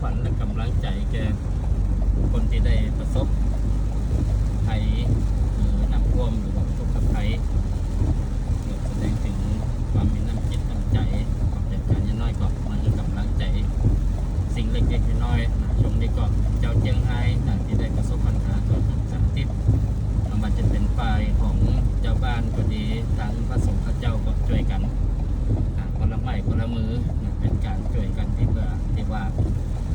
ขวัญและกำลังใจแก่คนที่ได้ประสบภัยหรือน้ำท่วมหรือว่าประสบกับภัยเพื่อแสดงถึงความมีน้ำจิตน้ำใจของเหตุการณ์น้อยๆก็มาให้กำลังใจ สิ่งเล็กๆน้อยๆนะช่วงนี้ก็เจ้าเจียงไฮ้นะที่ได้ประสบปัญหาก็สามติดไม่ว่าจะเป็นฝ่ายของเจ้าบ้านก็ดีทางพระสงฆ์พระเจ้าก็ช่วยกัน อ่าคนละไม้คนละมือนะเป็นการช่วยกันที่เพื่อที่ว่า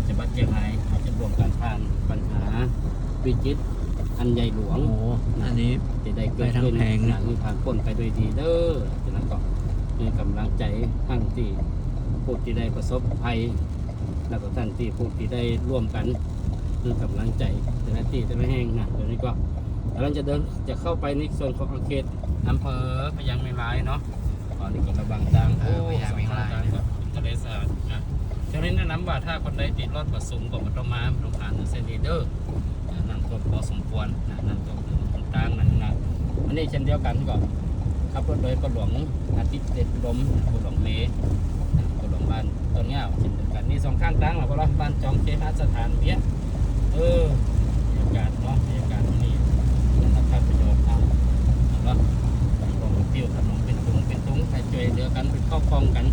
จะบัดเจียงไฮ้เขาจะรวมกันผ่านปัญหา วิจิตอันใหญ่หลวงโอ้อันนี้ที่ได้เกิดขึ้นไปทางแพงนะนะมีผ่านพ้นไปด้วยดีเด้อฉะนั้นก็มีกำลังใจทั้งที่ผู้ที่ได้ประสบภัย แล้วก็ท่านที่ผู้ที่ได้ร่วมกันคือกำลังใจแต่ละที่แต่ละแห่งนะเดี๋ยวนี้ก็กำลังจะเดินจะเข้าไปในส่วนของเขตอำเภอพยังไม่ร้ายเนาะตอนนี้ก็ระวังทางเออพญาเมงรายทางก็ทะเลสาบนะ ฉะนั้นแนะนำว่าถ้าคนใดติดรถประสุมก็ไมาต้องมาไม่ต้องผ่านเส้นนี้เด้อนะนั่นก็พอสม ควรนะนั่นก็ต่างๆนั่นนะอันนี้เช่นเดียวกันก็ขับรถโดยกระหลวงอาทิตย์เด็ดลมกรหลวงเมย์กดลงบ้านต้นเงาเช่นเดียวกันนี่สองข้างตั้งเราก็รับบ้านจอมเคหสถานเบี้ยเออบรรยากาศเนาะบรรยากาศที่นี่นะครับประโยชน์เอาเอาเนาะของติ้วขนมเป็นถุงเป็นถุงใครช่วยเหลือกันเป็นข้าวกล้องกัน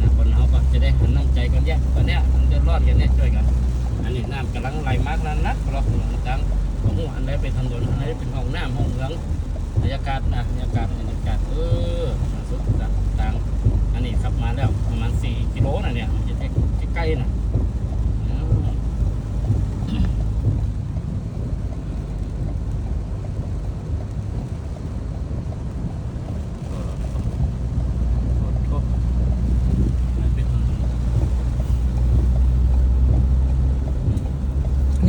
นะคนเขาก็จะได้หันน้ำใจกันเนี่ยตอนเนี้ยมันเดือดอนกันเนี่ยช่วยกันอันนี้น้ำกำลังไหลมากนั้นนักเราหลงจัง ของอันใดเป็นถนนอันใดเป็นห้องน้ำห้องเหลืองบรรยากาศนะบรรยากาศบรรยากาศเออสุดต่างๆ อันนี้ขับมาแล้วประมาณ 4 กิโลนะเนี่ยมันจะใกล้ๆนะอืมโอ้โหไม่เป็นถนน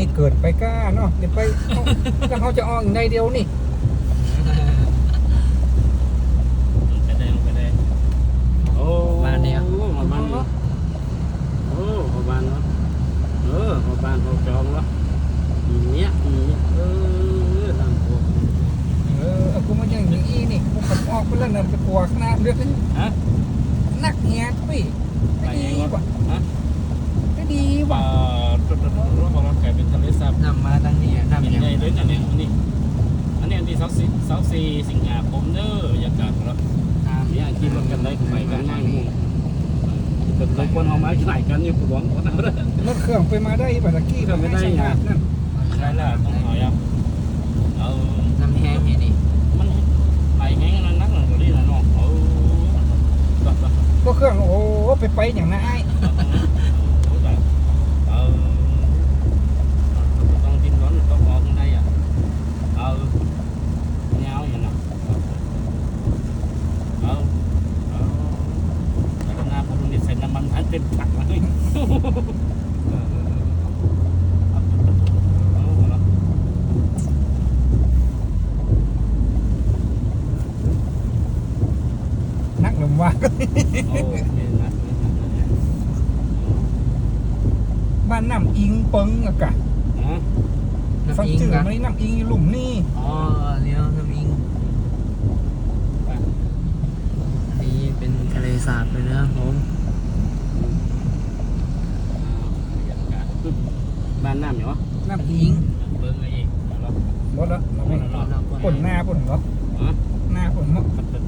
นี่เกิดไปกล้าเนาะเดี๋ยวไปแล้วเขาจะออกอย่างใดเดียวนี่ไปได้ไปได้โอ้บ้านเนี่ยมาบ้านเนาะโอ้มาบ้านเนาะเออมาบ้านเขาจองแล้วอีเนี้ยอีเนี้ยเออทำโอ้เออเอากูมาอย่างนี้นี่กูขับออกไปแล้วนะไปกลัวข้างหน้าเลือดฮะนักเงี้ยพี่ สาสี่เสาสี่สิงหาคมเด้อบรรยากาศของเราเนี่ยขี่รถกันได้ไปกันง่ายมุ่งเป็นคนคนเอาไม้ไข่กันอยู่ปวงคนเอาเลยรถเครื่องไปมาได้ป่ะตะกี้เครื่องไม่ได้สัมภาษณ์นั่นใช่แล้วต้องเอาอะเอาน้ำแห้งเห็นนี่มันไหลแห้งนั่นนักหนึ่งตัวนี้นะน้องเออแบบแบบก็เครื่องโอ้ไปไปอย่างนั้นไอ้เออต้องดิ้นรนต้องออกได้อะเออเงาอย่างนั้นเออเออแต่ก็หน้าพวกนี้เสร็จน้ำมันทันเต็มถังเลยเออเออเออเอาละ นักหนุ่มว่าโอ้เห็นนะบ้านน้ำอิงเปิงอะกะฮะฟังน้ำอิงจื่อนะมันนี่น้ำอิงอยู่หลุมนี่ อ๋อเลี้ยวน้ำอิงอันนี้เป็นทะเลสาบเลยนะครับผม บ้า นน้ำเหรอน้ำอิอิงงเบิ้งอะไรอีกแล้วรถละเราไม่เราก็ปนหน้าปนรถฮะหน้าปนเนาะ ขับรถ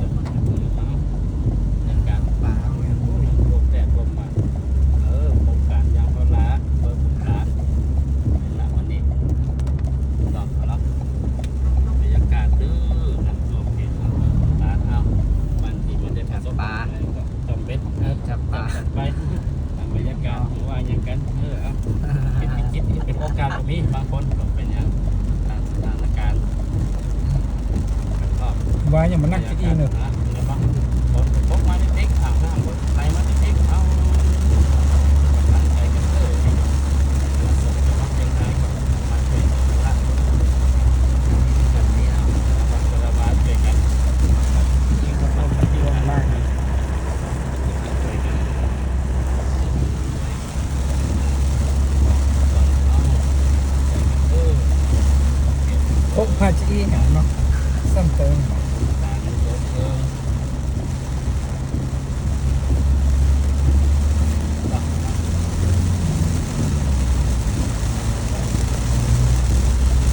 จัดการ ป่าเอาไง โบกแดดโบกมาเออโบกการยางพาราเบอร์โบกการนี่ละวันนี้ดอกแล้วบรรยากาศดื้อนะโอเคร้านเอาวันที่มันได้ผ่านสปาก็จำเป็นเออ จับป่า จัดไปตามบรรยากาศหรือว่าอย่างกันเออเอา คิดคิดคิด บนี้บางคนก็เป็นอย่างตามสถานการณ์ ว่าอย่างมันนักคิดอีกหนอะนะเงินบางคนพกมาเล็กๆอ่างน้ำคนไหลมาเล็กๆเอาตั้งใจกันเลยมาส่งจะมาเป็นไงก็มาช่วยกันละ แบบนี้เอา ก็ระบายช่วยกันยิ่งคนเราที่ว่างมากช่วยกัน เออ